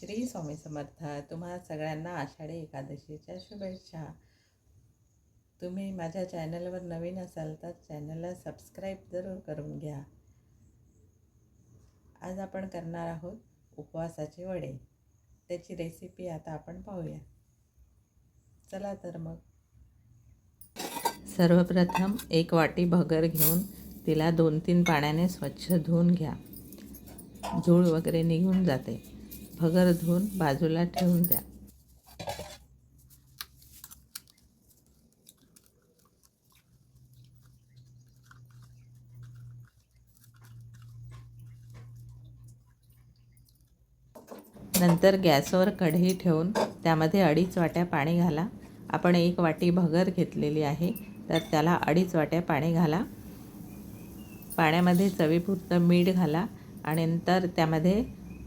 श्री स्वामी समर्थ. तुम्हा सगळ्यांना आषाढी एकादशीच्या शुभेच्छा. तुम्ही माझ्या चॅनलवर नवीन असाल तर चॅनलला सबस्क्राईब जरूर करून घ्या. आज आपण करणार आहोत उपवासाचे वडे. त्याची रेसिपी आता आपण पाहूया. चला तर मग. सर्वप्रथम एक वाटी भगर घेऊन तिला दोन तीन पाण्याने स्वच्छ धुवून घ्या. झूळ वगैरे निघून जाते. भगर धुवून बाजूला ठेवून द्या. नंतर गॅसवर कढई ठेवून त्यामध्ये अडीच वाट्या पाणी घाला. आपण एक वाटी भगर घेतलेली आहे तर त्याला अडीच वाट्या पाणी घाला. पाण्यामध्ये चवीपुरतं मीठ घाला आणि नंतर त्यामध्ये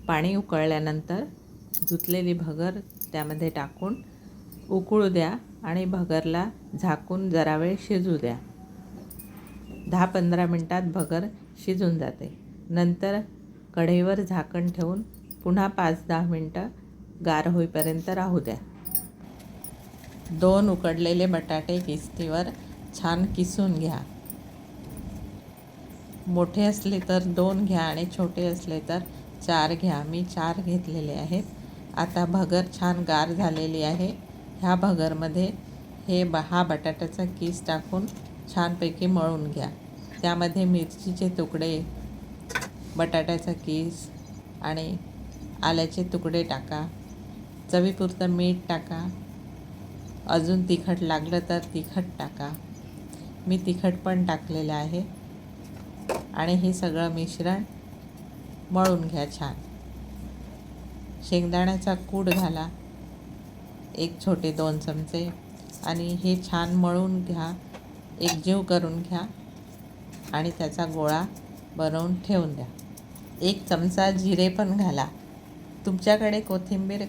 पाणी उकळल्यानंतर धुतलेली भगर त्यामध्ये टाकून उकळू द्या आणि भगरला झाकून जरा वेळ शिजू द्या. दहा पंधरा मिनटात भगर शिजून जाते. नंतर कढईवर झाकण ठेवून पुन्हा पाच दहा मिनटं गार होईपर्यंत राहू द्या. दोन उकडलेले बटाटे किस्तीवर छान किसून घ्या. मोठे असले तर दोन घ्या आणि छोटे असले तर चार घ्या. मी चार घेतलेले आहेत. आता भगर छान गार झालेली आहे. ह्या भगरमध्ये हे ब हा बटाट्याचा किस टाकून छानपैकी मळून घ्या. त्यामध्ये मिरचीचे तुकडे बटाट्याचा किस आणि आल्याचे तुकडे टाका. चवीपुरतं मीठ टाका. अजून तिखट लागलं तर तिखट टाका. मी तिखट पण टाकलेलं आहे. आणि हे सगळं मिश्रण मळून घ्या छान. शेंगदाण्याचा कूड घाला. एक छोटे दोन चमचे. आणि हे छान मळून घ्या. एकजीव करून घ्या. आणि त्याचा गोळा बनवून ठेवून द्या. एक चमचा जिरे पण घाला. तुमच्याकडे कोथिंबीर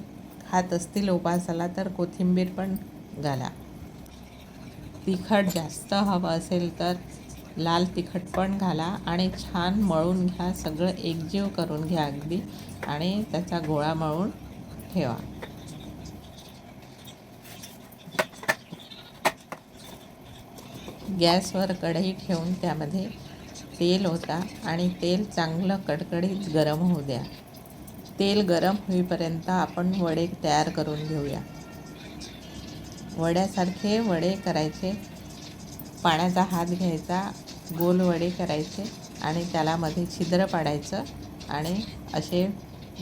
खात असतील उपासाला तर कोथिंबीर पण घाला. तिखट जास्त हवं असेल तर लाल तिखट पण घाला आणि छान मळून घ्या. सगळं एकजीव करून घ्या अगदी. आणि त्याचा गोळा मळून ठेवा. गॅसवर कढई ठेवून त्यामध्ये तेल होता आणि तेल चांगलं कडकडीत गरम होऊ द्या. तेल गरम होईपर्यंत आपण वडे तयार करून घेऊया. वड्यासारखे वडे करायचे. पाण्याचा हात घ्यायचा. गोल वडे करायचे आणि त्याला मध्ये छिद्र पाडायचं आणि असे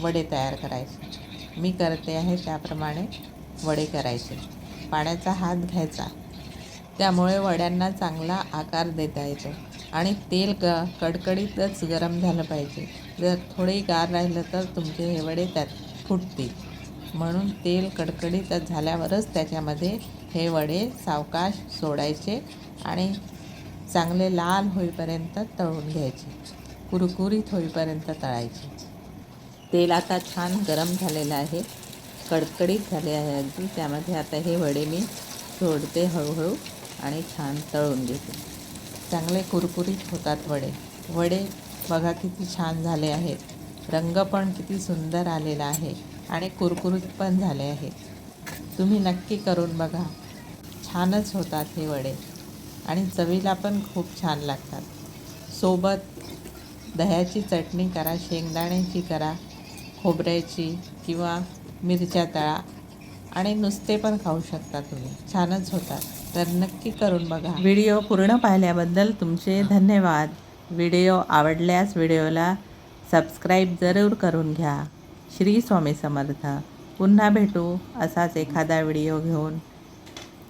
वडे तयार करायचे. मी करते आहे त्याप्रमाणे वडे करायचे. पाण्याचा हात घ्यायचा. त्यामुळे वड्यांना चांगला आकार देता येतो आणि तेल ग कडकडीतच गरम झालं पाहिजे. जर थोडे गार राहिलं तर तुमचे हे वडे त्यात फुटतील. म्हणून तेल कडकडीत झाल्यावरच त्याच्यामध्ये हे वडे सावकाश सोडायचे आणि चांगले लाल होईपर्यंत तळून घ्यायचे. कुरकुरीत होईपर्यंत तळायचे. तेल आता छान गरम झालेलं आहे. कडकडीत झाले आहे अगदी. त्यामध्ये आता हे वडे मी सोडते हळूहळू आणि छान तळून घेते. चांगले कुरकुरीत होतात वडे. वडे बघा किती छान झाले आहेत. रंग पण किती सुंदर आलेला आहे आणि कुरकुरीत पण झाले आहेत. तुम्ही नक्की करून बघा. छानच होतात हे वडे. आणि चवीला पण खूप छान लागतात. सोबत दह्याची चटणी करा शेंगदाण्याची करा खोबऱ्याची किंवा मिरच्या तळा आणि नुसते पण खाऊ शकता तुम्ही. छानच होतात. तर नक्की करून बघा. व्हिडिओ पूर्ण पाहिल्याबद्दल तुमचे धन्यवाद. व्हिडिओ आवडल्यास व्हिडिओला सबस्क्राईब जरूर करून घ्या. श्री स्वामी समर्थ. पुन्हा भेटू असाच एखादा व्हिडिओ घेऊन.